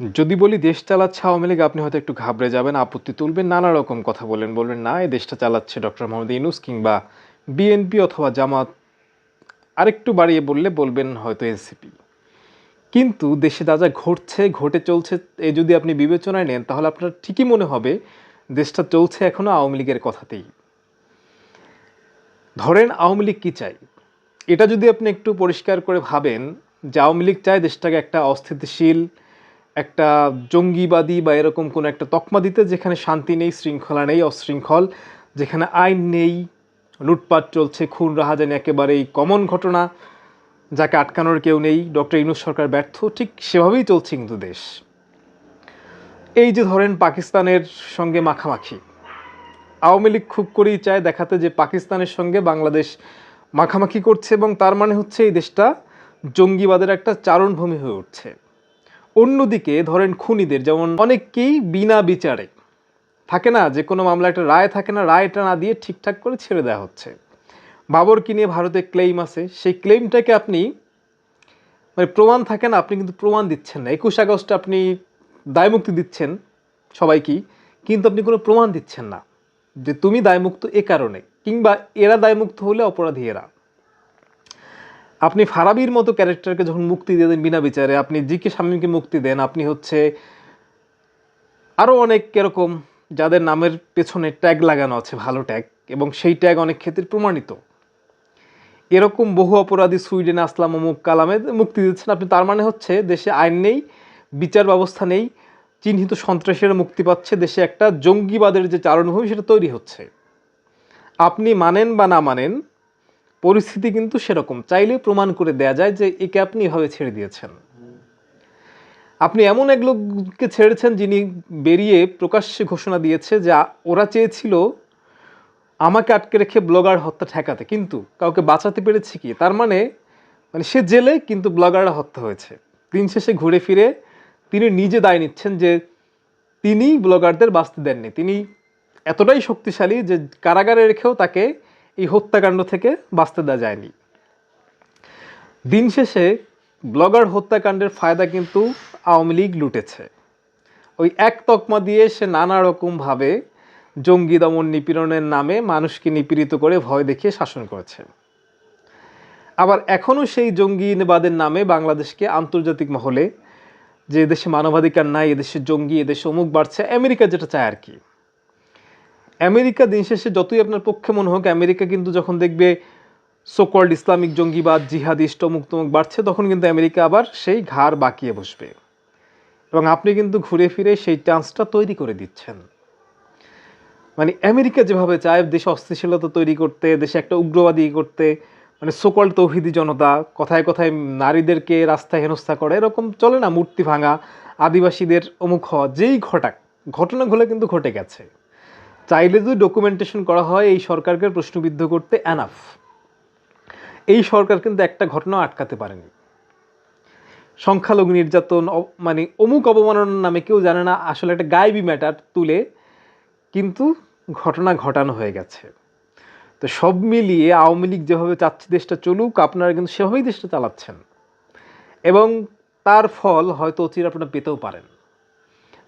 যদি বলি দেশ চালাচ্ছে আওয়ামী লীগ, আপনি হয়তো একটু ঘাবড়ে যাবেন, আপত্তি তুলবেন, নানা রকম কথা বলেন বলবেন না, এই দেশটা চালাচ্ছে ডক্টর মোহাম্মদ ইউনুস কিংবা বিএনপি অথবা জামাত। আরেকটু বাড়িয়ে বললে বলবেন হয়তো এনসিপি। কিন্তু দেশে যা যা ঘটছে, ঘটে চলছে, এ যদি আপনি বিবেচনায় নেন, তাহলে আপনার ঠিকই মনে হবে, দেশটা চলছে এখনও আওয়ামী লীগের কথাতেই। ধরেন আওয়ামী লীগ কী চাই এটা যদি আপনি একটু পরিষ্কার করে ভাবেন, যে আওয়ামী লীগ চায় দেশটাকে একটা অস্থিতিশীল একটা জঙ্গিবাদী বা এরকম কোনো একটা তকমা দিতে যেখানে শান্তি নেই, শৃঙ্খলা নেই, অশৃঙ্খল, যেখানে আইন নেই, লুটপাট চলছে, খুন রাহাজানি একেবারেই কমন ঘটনা, যাকে আটকানোর কেউ নেই, ডক্টর ইউনুস সরকার ব্যর্থ, ঠিক সেভাবেই চলছে কিন্তু দেশ। এই যে ধরেন পাকিস্তানের সঙ্গে মাখামাখি, আওয়ামী লীগ খুব করেই চায় দেখাতে যে পাকিস্তানের সঙ্গে বাংলাদেশ মাখামাখি করছে এবং তার মানে হচ্ছে এই দেশটা জঙ্গিবাদের একটা চারণভূমি হয়ে উঠছে। অন্যদিকে ধরেন খুনিদের, যেমন অনেককেই বিনা বিচারে। থাকে না যে কোনো মামলা একটা রায় থাকে না, রায়টা না দিয়ে ঠিকঠাক করে ছেড়ে দেওয়া হচ্ছে। বাবরকে নিয়ে ভারতে ক্লেইম আছে। সেই ক্লেইমটাকে আপনি মানে প্রমাণ থাকে না, আপনি কিন্তু প্রমাণ দিচ্ছেন না। একুশ আগস্ট আপনি দায়মুক্তি দিচ্ছেন সবাইকেই, কিন্তু আপনি কোনো প্রমাণ দিচ্ছেন না যে তুমি দায়মুক্ত এ কারণে, কিংবা এরা দায়মুক্ত হলে অপরাধী এরা। আপনি ফারাবির মতো ক্যারেক্টারকে যখন মুক্তি দিয়ে দেন বিনা বিচারে, আপনি জিকে শামীমকে মুক্তি দেন, আপনি হচ্ছে আরও অনেক এরকম যাদের নামের পেছনে ট্যাগ লাগানো আছে, ভালো ট্যাগ এবং সেই ট্যাগ অনেক ক্ষেত্রে প্রমাণিত। এরকম বহু অপরাধী সুইডেন আসলাম, অমুক কালামে মুক্তি দিচ্ছেন। আপনি তার মানে হচ্ছে দেশে আইন নেই, বিচার ব্যবস্থা নেই, চিহ্নিত সন্ত্রাসীরা মুক্তি পাচ্ছে, দেশে একটা জঙ্গিবাদের যে চারণভূমি সেটা তৈরি হচ্ছে। আপনি মানেন বা না মানেন পরিস্থিতি কিন্তু সেরকম। চাইলে প্রমাণ করে দেয়া যায় যে একে আপনি এভাবে ছেড়ে দিয়েছেন। আপনি এমন এক লোককে ছেড়েছেন যিনি বেরিয়ে প্রকাশ্যে ঘোষণা দিয়েছে যে ওরা চেয়েছিল আমাকে আটকে রেখে ব্লগার হত্যা ঠেকাতে, কিন্তু কাউকে বাঁচাতে পেরেছে কি? তার মানে মানে সে জেলে কিন্তু ব্লগাররা হত্যা হয়েছে। দিন শেষে ঘুরে ফিরে তিনি নিজে দায় নিচ্ছেন যে তিনি ব্লগারদের বাঁচতে দেননি। তিনি এতটাই শক্তিশালী যে কারাগারে রেখেও তাকে এই হত্যাকাণ্ড থেকে বাঁচতে দেওয়া যায়নি। দিন শেষে ব্লগার হত্যাকাণ্ডের ফায়দা কিন্তু আওয়ামী লীগ লুটেছে। ওই এক তকমা দিয়ে সে নানা রকমভাবে জঙ্গি দমন নিপীড়নের নামে মানুষকে নিপীড়িত করে ভয় দেখিয়ে শাসন করেছে। আবার এখনও সেই জঙ্গিবাদের নামে বাংলাদেশকে আন্তর্জাতিক মহলে যে দেশে মানবাধিকার নাই এদেশে জঙ্গি এদেশে অমুক বাড়ছে, আমেরিকা যেটা চায় আর কি। আমেরিকা দিন শেষে যতই আপনার পক্ষে মনে হোক, আমেরিকা কিন্তু যখন দেখবে সোকল্ড ইসলামিক জঙ্গিবাদ জিহাদিস্ট অমুক তমুক বাড়ছে, তখন কিন্তু আমেরিকা আবার সেই ঘাড় বাঁকিয়ে বসবে। এবং আপনি কিন্তু ঘুরে ফিরে সেই চান্সটা তৈরি করে দিচ্ছেন। মানে আমেরিকা যেভাবে চায়, দেশে অস্থিতিশীলতা তৈরি করতে, দেশে একটা উগ্রবাদী করতে মানে সোকল তৌহিদি জনতা, কথায় কথায় নারীদেরকে রাস্তায় হেনস্থা করে, এরকম চলে না, মূর্তি ভাঙা, আদিবাসীদের হওয়া, যেই ঘটাক ঘটনাগুলো কিন্তু ঘটে গেছে। চাইলে যদি ডকুমেন্টেশন করা হয়, এই সরকারকে প্রশ্নবিদ্ধ করতে অ্যানাফ এই সরকার কিন্তু একটা ঘটনা আটকাতে পারেনি। সংখ্যালঘু নির্যাতন মানে অমুক অবমাননার নামে কেউ জানে না, আসলে একটা গায়েবী ম্যাটার তুলে কিন্তু ঘটনা ঘটানো হয়ে গেছে। তো সব মিলিয়ে আওয়ামী লীগ যেভাবে চাচ্ছে দেশটা চলুক, আপনারা কিন্তু সেভাবেই দেশটা চালাচ্ছেন। এবং তার ফল হয়তো অচির আপনারা পেতেও পারেন।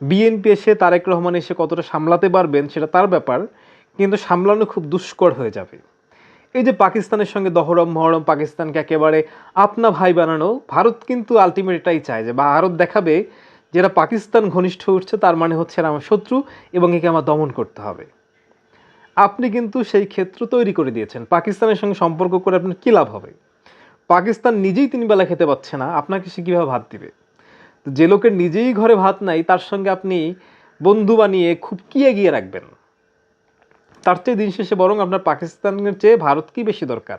বিএনপি এসে তারেক রহমান এসে কতটা সামলাতে পারবেন সেটা তার ব্যাপার, কিন্তু সামলানো খুব দুষ্কর হয়ে যাবে। এই যে পাকিস্তানের সঙ্গে দহরম, মহরম পাকিস্তানকে একেবারে আপনা ভাই বানানো, ভারত কিন্তু আলটিমেট এটাই চায় যে ভারত দেখাবে যেটা পাকিস্তান ঘনিষ্ঠ উঠছে তার মানে হচ্ছে আমার শত্রু এবং একে আমার দমন করতে হবে। আপনি কিন্তু সেই ক্ষেত্র তৈরি করে দিয়েছেন। পাকিস্তানের সঙ্গে সম্পর্ক করে আপনার কী লাভ হবে? পাকিস্তান নিজেই তিন বেলা খেতে পাচ্ছে না, আপনাকে সে কীভাবে ভাত দিবে? যে লোকের নিজেই ঘরে ভাত নাই, তার সঙ্গে আপনি বন্ধু বানিয়ে খুব কি এগিয়ে রাখবেন? তার চেয়ে দিন শেষে বরং আপনার পাকিস্তানের চেয়ে ভারত ভারতকেই বেশি দরকার?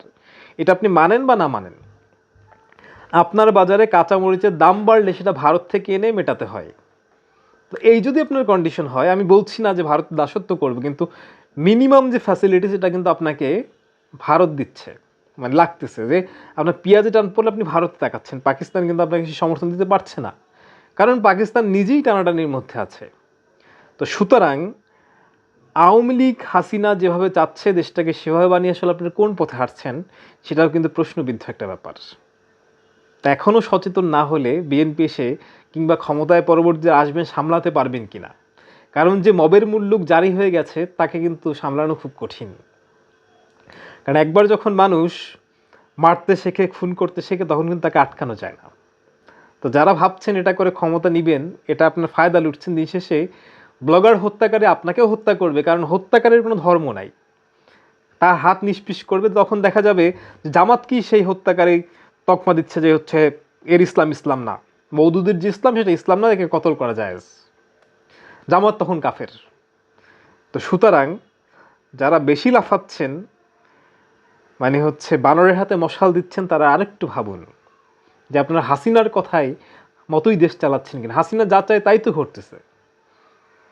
এটা আপনি মানেন বা না মানেন? আপনার বাজারে কাঁচামরিচের দাম বাড়লে সেটা ভারত থেকে এনে মেটাতে হয়। তো এই যদি আপনার কন্ডিশন হয়, আমি বলছি না যে ভারত দাসত্ব করবে, কিন্তু মিনিমাম যে ফ্যাসিলিটি সেটা কিন্তু আপনাকে ভারত দিচ্ছে। মানে লাগতেছে যে আপনার পেঁয়াজে টান পড়লে আপনি ভারতে তাকাচ্ছেন, পাকিস্তান কিন্তু আপনাকে সমর্থন দিতে পারছে না। কারণ পাকিস্তান নিজেই টানাটানির মধ্যে আছে। তো সুতরাং আওয়ামী লীগ, হাসিনা যেভাবে চাচ্ছে দেশটাকে সেভাবে বানিয়ে আসলে আপনার কোন পথে হাঁটছেন, সেটাও কিন্তু প্রশ্নবিদ্ধ একটা ব্যাপার। তা এখনও সচেতন না হলে বিএনপি এসে কিংবা ক্ষমতায় পরবর্তী আসবেন, সামলাতে পারবেন কি না কারণ যে মবের মুল্লুক জারি হয়ে গেছে, তাকে কিন্তু সামলানো খুব কঠিন। কারণ একবার যখন মানুষ মারতে, শেখে, খুন করতে শেখে, তখন কিন্তু তাকে আটকানো যায় না। তো যারা ভাবছেন এটা করে ক্ষমতা নিবেন, এটা আপনার ফায়দা লুটছেন দিন শেষে, ব্লগার হত্যাকারী আপনাকেও হত্যা করবে, কারণ হত্যাকারীর কোনো ধর্ম নাই। তার হাত নিষ্পিস করবে, তখন দেখা যাবে জামাত কি সেই হত্যাকারী তকমা দিচ্ছে যে হচ্ছে এর ইসলাম ইসলাম না। মৌদুদের যে ইসলাম, সেটা ইসলাম না, একে কতল করা যায়। জামাত তখন কাফের। তো সুতরাং যারা বেশি লাফাচ্ছেন মানে হচ্ছে বানরের হাতে মশাল দিচ্ছেন, তারা আরেকটু ভাবুন। যে আপনার হাসিনার কথাই মতোই দেশ চালাচ্ছেন কিনা। হাসিনা যা চায় তাই তো ঘটতেছে।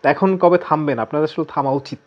এখন কবে থামবেন? আপনাদের আসলে থামা উচিত।